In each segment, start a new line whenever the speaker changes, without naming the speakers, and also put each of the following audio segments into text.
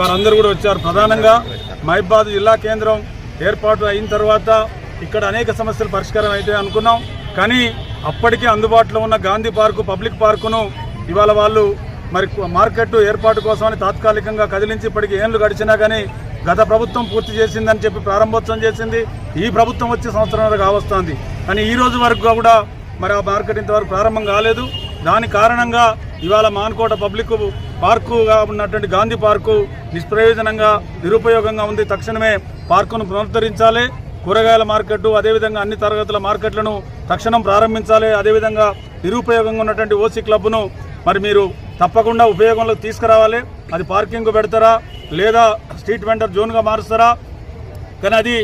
వారందరూ కూడా వచ్చారు. ప్రధానంగా మహిబాద్ జిల్లా కేంద్రం ఏర్పాటు అయిన తర్వాత ఇక్కడ అనేక సమస్యలు పరిష్కారం అయితే అనుకున్నాం. కానీ అప్పటికే అందుబాటులో ఉన్న గాంధీ పార్కు పబ్లిక్ పార్కును ఇవాళ వాళ్ళు మరి మార్కెట్ ఏర్పాటు కోసమని తాత్కాలికంగా కదిలించి ఇప్పటికి ఏళ్ళు గడిచినా కానీ గత ప్రభుత్వం పూర్తి చేసిందని చెప్పి ప్రారంభోత్సవం చేసింది. ఈ ప్రభుత్వం వచ్చే సంవత్సరం కావస్తుంది. కానీ ఈ రోజు వరకు కూడా మరి ఆ మార్కెట్ ఇంతవరకు ప్రారంభం కాలేదు. దాని కారణంగా ఇవాళ మాన్కోట పబ్లిక్ పార్కుగా ఉన్నటువంటి గాంధీ పార్కు నిష్ప్రయోజనంగా నిరుపయోగంగా ఉంది. తక్షణమే పార్కును పునరుద్ధరించాలి. కూరగాయల మార్కెట్ అదేవిధంగా అన్ని తరగతుల మార్కెట్లను తక్షణం ప్రారంభించాలి. అదేవిధంగా నిరుపయోగంగా ఉన్నటువంటి ఓసీ క్లబ్ను మరి మీరు తప్పకుండా ఉపయోగంలోకి తీసుకురావాలి. అది పార్కింగ్ పెడతారా? లేదా స్ట్రీట్ వెండర్ జోన్గా మారుస్తారా? కానీ అది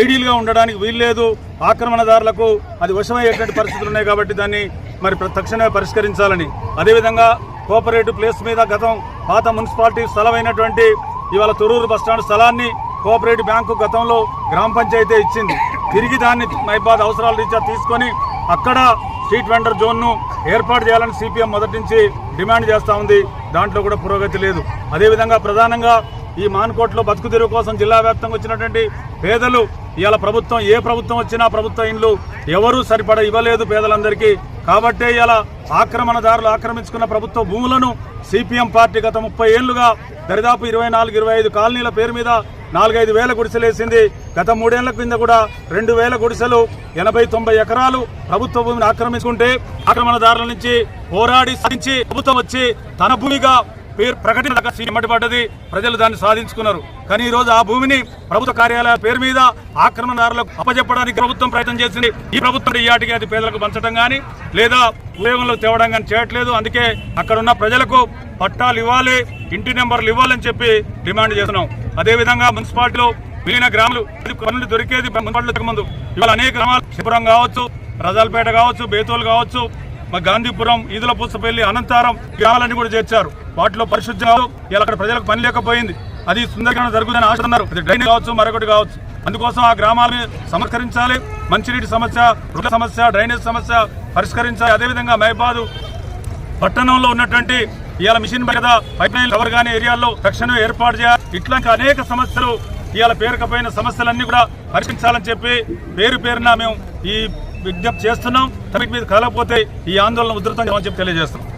ఐడియల్గా ఉండడానికి వీల్లేదు. ఆక్రమణదారులకు అది వశమయ్యేటువంటి పరిస్థితులు ఉన్నాయి కాబట్టి దాన్ని మరి తక్షణమే పరిష్కరించాలని. అదేవిధంగా కోఆపరేటివ్ ప్లేస్ మీద గతం పాత మున్సిపాలిటీ స్థలమైనటువంటి ఇవాళ తొరూరు బస్టాండ్ స్థలాన్ని కోఆపరేటివ్ బ్యాంకు గతంలో గ్రామ పంచాయతీ ఇచ్చింది. తిరిగి దాన్ని మైబాద్ అవసరాల రీత్యా తీసుకొని అక్కడ స్ట్రీట్ వెండర్ జోన్ను ఏర్పాటు చేయాలని సిపిఎం మొదటి నుంచి డిమాండ్ చేస్తూ ఉంది. దాంట్లో కూడా పురోగతి లేదు. అదేవిధంగా ప్రధానంగా ఈ మాన్కోట్లో బతుకు తెరువు కోసం జిల్లా వ్యాప్తంగా వచ్చినటువంటి పేదలు ఇవాళ ప్రభుత్వం ఏ ప్రభుత్వం వచ్చినా ప్రభుత్వ ఇండ్లు ఎవరూ సరిపడ ఇవ్వలేదు పేదలందరికీ. కాబట్టే ఇలా ఆక్రమణదారులు ఆక్రమించుకున్న ప్రభుత్వ భూములను సిపిఎం పార్టీ గత ముప్పై ఏళ్ళుగా దరిదాపు ఇరవై నాలుగు ఇరవై ఐదు కాలనీల పేరు మీద నాలుగైదు వేల గుడిసెలేసింది గత మూడేళ్ళ కింద కూడా రెండు వేల గుడిసెలు ఎనభై తొంభై ఎకరాలు ప్రభుత్వ భూమిని ఆక్రమించుకుంటే ఆక్రమణదారుల నుంచి పోరాడి సాధించి ప్రభుత్వం వచ్చి తన భూమిగా పేరు ప్రకటించక సీమటి పడ్డది ప్రజలు దాన్ని సాధించుకున్నారు. కానీ ఈ రోజు ఆ భూమిని ప్రభుత్వ కార్యాలయాల పేరు మీద ఆక్రమణదారులకు అప్పజెప్పడానికి ప్రభుత్వం ప్రయత్నం చేసింది. ఈ ప్రభుత్వం ఈ ఆటికి అది పేదలకు పంచడం కానీ లేదా ఉపయోగంలో తేవడం కానీ చేయట్లేదు. అందుకే అక్కడ ఉన్న ప్రజలకు పట్టాలు ఇవ్వాలి ఇంటి నెంబర్లు ఇవ్వాలని చెప్పి డిమాండ్ చేస్తున్నాం. అదేవిధంగా మున్సిపాలిటీలో మిగిలిన గ్రామాలు పనులు దొరికేది ముందు? ఇవాళ అనేక గ్రామాలు శిబురం కావచ్చు రజాలపేట కావచ్చు బేతోలు కావచ్చు మా గాంధీపురం ఈదుల పూసపల్లి అనంతారం గ్రామాలన్నీ కూడా చేర్చారు. వాటిలో పరిశుద్ధం ఇలా అక్కడ ప్రజలకు పని లేకపోయింది. అది సుందరంగా జరుగుతుందని ఆశన్నారు అది డ్రైన్ కావచ్చు మరొకటి కావచ్చు. అందుకోసం ఆ గ్రామాలని సమస్కరించాలి మంచినీటి సమస్య రుణ సమస్య డ్రైనేజ్ సమస్య పరిష్కరించాలి. అదేవిధంగా మహబాదు పట్టణంలో ఉన్నటువంటి ఇవాళ మిషన్ మీద పైప్ లైన్ ఎవరు కానీ ఏరియాల్లో తక్షణమే ఏర్పాటు చేయాలి. ఇట్లాంటి అనేక సమస్యలు ఇవాళ పేరుకపోయిన సమస్యలన్నీ కూడా పరిష్కరించాలని చెప్పి పేరు పేరున మేము ఈ విజ్ఞప్తి చేస్తున్నాం. తమిళ మీద కలగకపోతే ఈ ఆందోళన ఉధృతం చెప్పి తెలియజేస్తున్నాం.